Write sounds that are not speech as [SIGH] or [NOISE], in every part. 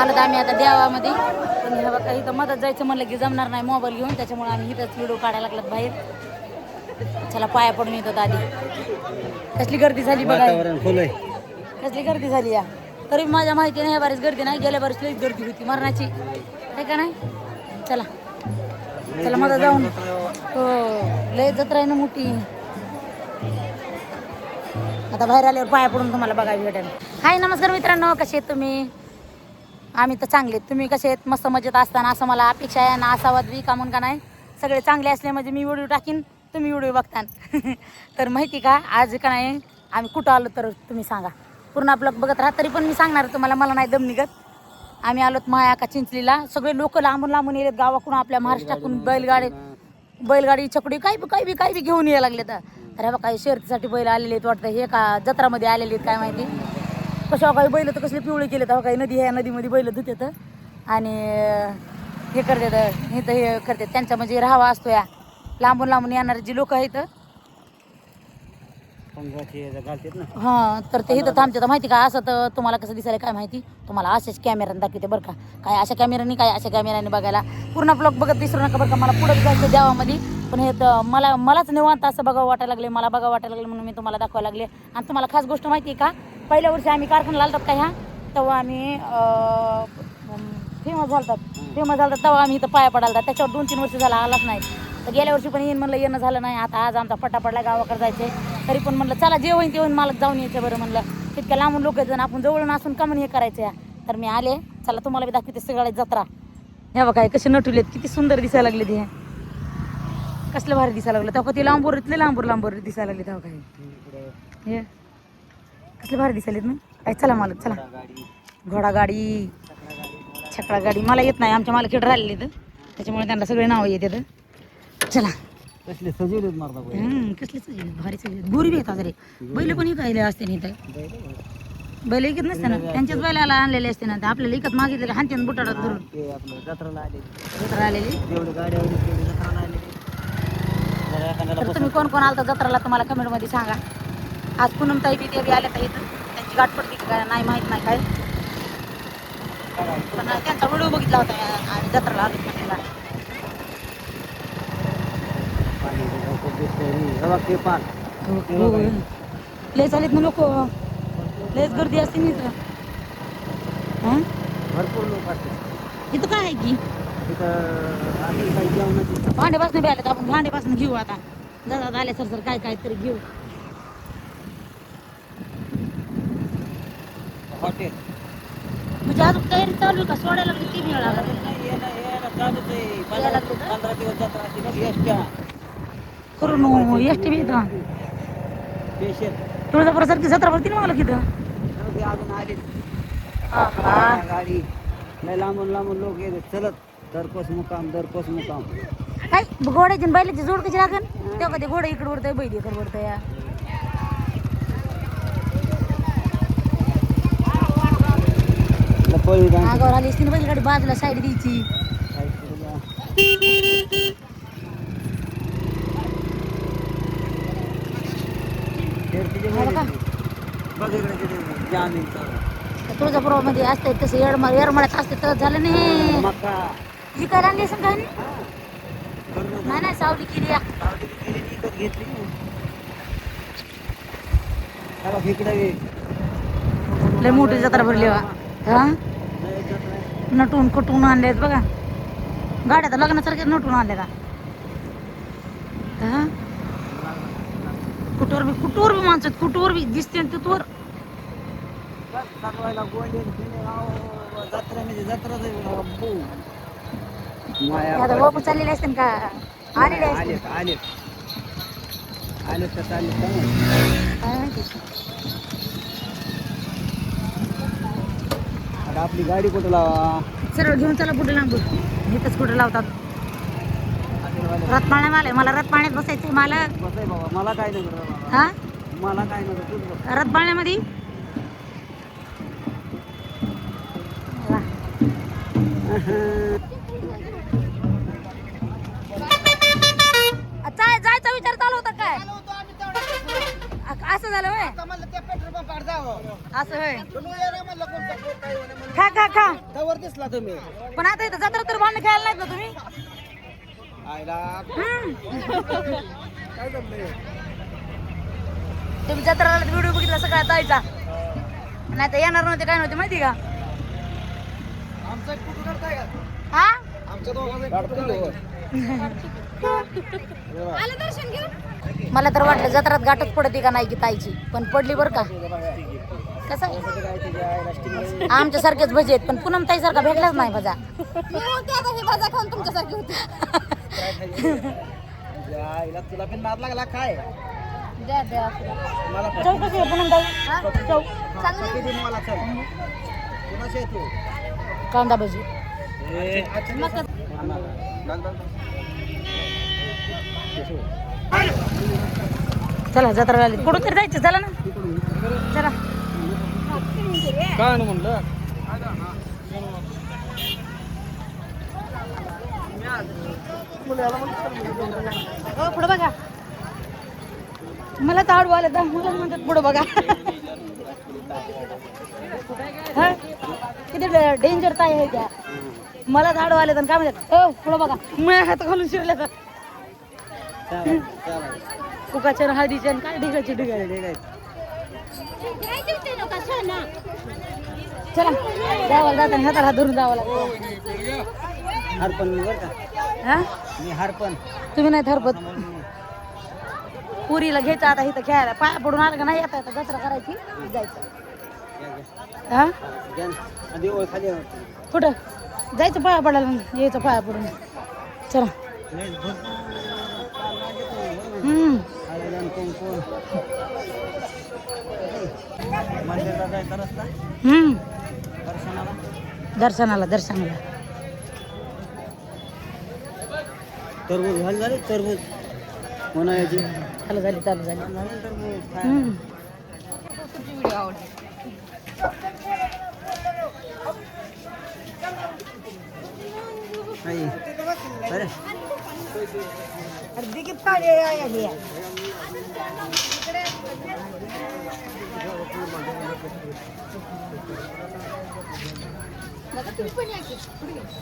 आलं आम्ही आता देवामध्ये. पण हे बघा इथं मदत जायचं म्हणलं की जमणार नाही मोबाईल घेऊन त्याच्यामुळे आम्ही इथंच व्हिडिओ काढायला लागलात बाहेर. चला पाया पडून येतात आधी कसली गर्दी झाली बघा. कसली गर्दी झाली या. तरी माझ्या माहितीने ह्या बारीच गर्दी नाही गेल्या बारीच लईच गर्दी होती मरणाची. आहे का नाही? चला. चला मग जाऊन. हो लय जत्रा आहे ना मोठी. आता बाहेर आल्यावर पाया पडून तुम्हाला बघायला भेटेल. हाय नमस्कार मित्रांनो. कसे आहेत तुम्ही? आम्ही तर चांगले. तुम्ही कसे आहेत? मस्त मजेत असताना असं मला अपेक्षा आहे ना असावं बी का म्हणून का नाही? सगळे चांगले असले म्हणजे मी व्हिडिओ टाकीन तुम्ही व्हिडिओ बघता [LAUGHS] तर माहिती का आज का नाही आम्ही कुठं आलो तर तुम्ही सांगा. पूर्ण आपलं बघत राहा तरी पण मी सांगणार तुम्हाला मला नाही दम निघत. आम्ही आलोत माया का चिंचलीला. सगळे लोक लांबून लांबून येतात गावाकडून आपल्या महाराष्ट्राकडून बैलगाडी बैलगाडी छकडी काही बी काही बी काही बी घेऊन यायला लागले तर हे बघा काही शर्तीसाठी बैल आलेले आहेत वाटतं. हे का जत्रामध्ये आलेले आहेत काय माहिती? कशा काही बैल तर कसले पिवळे केले तर काही नदी ह्या नदीमध्ये बैल धुतात आणि हे करतात हे तर हे करतात. त्यांचा म्हणजे राहावा असतो या. लांबून लांबून येणारे जी लोक आहेत. हां तर ते इथं थांबते तर माहिती का असं तर तुम्हाला कसं दिसायला काय माहिती? तुम्हाला असेच कॅमेऱ्याने दाखवते बरं का. काय अशा कॅमेऱ्याने काय अशा कॅमेऱ्याने बघायला. पूर्ण ब्लॉग बघत दिसू नका बरं का. मला पुढे जायचं देवामध्ये. पण हे तर मला मलाच निवांत असं बघावं वाटायला लागले मला बघावं वाटायला लागले म्हणून मी तुम्हाला दाखवायला लागले. आणि तुम्हाला खास गोष्ट माहिती आहे का? पहिल्या वर्षी आम्ही कारखाना लागतात का ह्या? तेव्हा आम्ही फेमस झालतात फेमस झालतात तेव्हा आम्ही इथं पाया पडायला त्याच्यावर दोन तीन वर्ष झाला आलाच नाही. तर गेल्या वर्षी पण येईन म्हणलं येणं झालं नाही. आता आज आमचा पट्टा पडला गावाकडे जायचे तरी पण म्हणलं चला जे होईन ते होईन मला जाऊन यायचं बरं म्हणलं. तितक्या लांबून लोक जण आपण जवळून असून का म्हणून हे करायचं या तर मी आले. चला तुम्हाला बी दाखवते सगळ्या जत्रा. ह्या बघा हे कसे नटुलेत किती सुंदर दिसायला लागले ते कसलं भारी दिसायला लागलं. तेव्हा ते लांबूर इथले लांबूर लांबूर दिसायला लागले तेव्हा काय हे. कसले भारी दिसायलेत ना. काय चला मालक चला. गाडी घोडा गाडी छकडा गाडी मला येत नाही. आमच्या मालकीकडे राहिलेले तर त्याच्यामुळे त्यांना सगळे नावं येते चला. कसले. हम्म, कसले सजले भारी सजले गोरी बी येतात रे बैल पण इकायले असते नाही बैल इकत नसते ना. त्यांच्याच बैलाला आणलेले असते ना. आपल्याला इकत मागितले हानते बुटाडात धरून. जत्रा आलेली जेवढे गाड्या होते तेवढे जत्राला आले जरा एखाद्याला तर तुम्ही कोण कोण आलता जत्राला तुम्हाला कमेंटमध्ये सांगा. आज पूनम ताई बी बी आल्या तर इथं. त्यांची गाठ पडली का काय नाही माहीत नाही काय. पण त्यांचा व्हिडिओ बघितला होता आम्ही जत्राला आलो म्हणायला लय चालेत ना लोक. लयच गर्दी असते ना इथं. हं? भरपूर लोक असतात. इथं काय आहे की? भांडेपासून बी आले तर आपण भांडेपासून घेऊ आता. जरा आले सर सर काय काय तरी घेऊ. हॉटेल. म्हणजे अजून तयारी चालू आहे का? सोडायला लागली? तीन वेळा पंधरा पंधरा दिवस एसट्या करून बी तुळजापूर सारखी जत्रा भरती ना मला अजून आले. गाडी. लय लांबून लांबून लोक येते चलत. दरपोस मुकाम दरपोस मुकाम काय घोड्याची बैलाची जोड कशी लागन? तेव्हा ते घोडा इकडे वरतंय बैल इकडे वरतंय. या पळी आली असती ना बैलगाडी बाजूला साईड द्यायची. हा तुळजापुरामध्ये असते तसे येरमाळ येरमाळ्यात असते तर झालं नाही. मका. काय आणली असं काय नाही नाही सावली केली या. घेतली. लय मोठी जत्रा भरली वा हा? नटून कुटून आणलेत बघा. गाड्या तर लग्नासारख्या नटून आणल्या का हा? कुठवर बी कुठवर बी माणसं कुठवर बी दिसते तिथवर. जत्रा म्हणजे. माया आता बापू चाललेले असते का? आलेले आलेत तर? काय माहिती आता आपली गाडी कुठं लावा? सरळ घेऊन चला कुठे लांबू इथंच कुठे लावतात? रथपाण्यात आले मला रथपाण्यात बसायचंय मला बाबा. मला काय नाही. हा? मला काय नाही तूच बस. रथपाण्यामध्ये [LAUGHS] जायचा विचार चालू होता काय? असं झालं होय? असं होय. खा खा खा. तवर दिसला तुम्ही. पण आता इथं जत्रा तर भांडण खेळायला नाहीत ना तुम्ही हम्म. तुम्ही जत्राला व्हिडिओ बघितला सगळा जायचा. नाही तर येणार नव्हते काय नव्हते माहिती का? आमचा कुठं करताय का? हा? आमच्या दोघांचा [LAUGHS] मला तर वाटलं जत्रात गाठच पडते का नाही की ताईची पण पडली बरं का. कसं? आमच्या सारखेच भजे आहेत पण पूनम ताई सारखा भेटलाच नाही भजा. कांदा भजी. चला जत्रा आली कुठं तरी जायचं चला ना. चला. काय म्हणलं? हो पुढं बघा. मला तर आवड आलं तर मला म्हणतात पुढं बघा. हा? किती डेंजर ताई आहे त्या. मला झाड आले तर काय म्हणतात? हो पुढं बघा. मी हात घालून शिरले तर. कुकाच्या हळदीच्या आणि काय ढिगाची ढिगाळी चला जावं जाताना हाताला हात धरून जावं लागतं हरपण बर का? हा? मी हरपण. तुम्ही नाही थरपत पुरीला घ्यायचं आता इथं खेळायला. पाया पडून आलं का नाही येता येतं दसरा करायची. जायचं. हा? कुठं? जायचं पाया पडायला. यायचं पाया पडून. चला. मंदिरला जायचा रस्ता हम्म. दर्शनाला दर्शनाला. दर्शनाला तरबूज झाली झाली तरबूज. उन्हाळ्याची. चालू झाली चालू झाली. तरबूज काय? हम्म. आई. बरं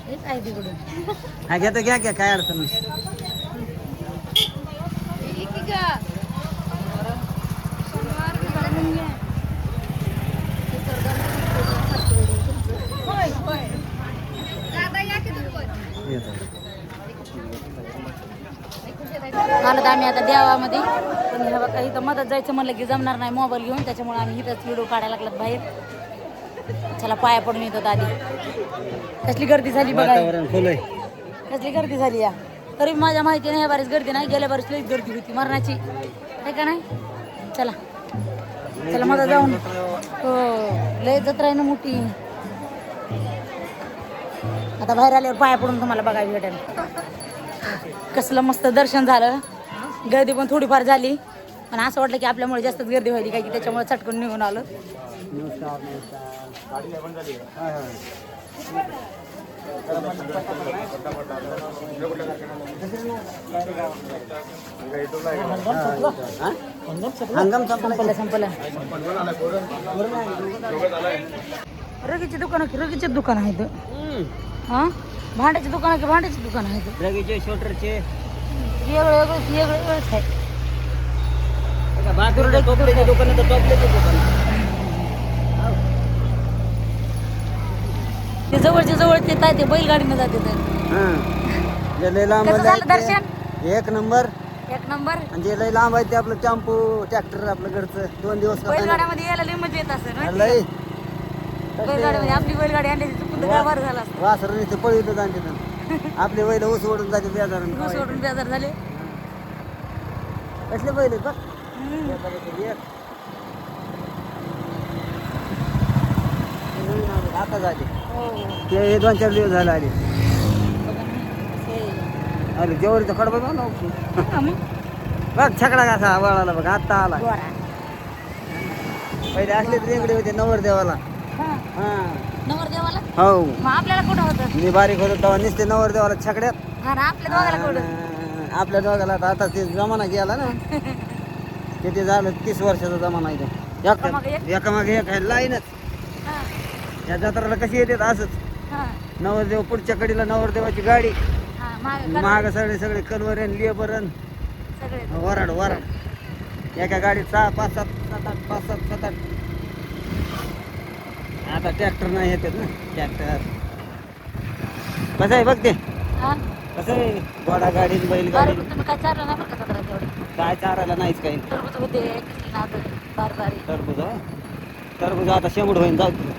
हे काय तिकडून हा घ्या तर घ्या घ्या काय अडचण नाही येतो. आलं तर आम्ही आता देवामध्ये. पण हे बघा इथं मदत जायचं म्हणलं की जमणार नाही मोबाईल घेऊन. त्याच्यामुळे आम्ही इथंच व्हिडिओ काढायला लागलात बाहेर. चला पाया पडून येतो आधी कसली गर्दी झाली बघा. कसली गर्दी झाली या. तरी माझ्या माहितीने ह्या बारीच गर्दी नाही. गेल्या बारीच लईच गर्दी होती मरणाची. आहे का नाही? चला. चला मग जाऊन. हो लय जत्रा आहे ना मोठी. आता बाहेर आल्यावर पाया पडून तुम्हाला बघायला भेटेल. कसलं मस्त दर्शन झालं. गर्दी पण थोडीफार झाली. पण असं वाटलं की आपल्यामुळे जास्तच गर्दी व्हायली काय की त्याच्यामुळे चटकन निघून आलं? हंगाम संपला. संपलं संपलं. रगीची दुकान रगीचे दुकान आहेत. हा? भांड्याची दुकान की? भांड्याची दुकान आहेत रगीचे शोटरचे वेगळं वेगळं वेगळं वेगळंच आहे. टोपल्याचे दुकान आहे तर दुकान ते जवळचे जवळ ते काय ते बैलगाडीनं जाते तर. हां. जे लय लांब कसं झालं आहे. दर्शन? ते एक नंबर. एक नंबर? आणि जे लय लांब आहे ते आपलं टेम्पो ट्रॅक्टर आपलं घरचं. दोन दिवस बैलगाड्यामध्ये यायला लई मजा येत असेल. ना आपली बैलगाडी आणली चुकून तर काय बरं झालं वासर आपले बैल ऊस ओढून जाते ऊस बेजार झाले. कसले बैल आता झाले. हो. ते हे दोन चार दिवस झाले आले. अरे जेवढीचं खडबा बघ ना. बघ छकडा कसा वळाला बघ आता आला. पहिले असले रेंगडे होते नवर देवाला नवरदेवाला? हो. मग आपल्याला कुठं होतं? मी बारीक होतो तेव्हा नुसते नवर देवाला छकड्यात. हा ना आपल्या दोघाला कुठं? आपल्या दोघाला आता आता ते जमाना गेला ना. [LAUGHS] किती झालं? तीस वर्षाचा जमाना आहे तो एकामागे एक? एका मागे एक आहे लाईनच. हा, या जत्राला कशी येतात असंच. हा, नवरदेव पुढच्या कडीला नवरदेवाची गाडी. हा, मागे करा. महाग सगळे सगळे कलवरेन लेबरन सगळे. वराड वराड. एका गाडीत सहा पाच सात सात आठ पाच सात सात आठ. आता ट्रॅक्टर नाही येतात ना ट्रॅक्टर कसं आहे बघ ते. हा? कसं आहे? घोडा गाडी बरं, बैलगाडी पण तुम्ही काय चाललं नाही बरं का काय चारायला नाहीच काही. टरबूज होते कसली नाद बारबारी. टरबूज हं? टरबूज आता शेंबूड होईन जाऊ दे.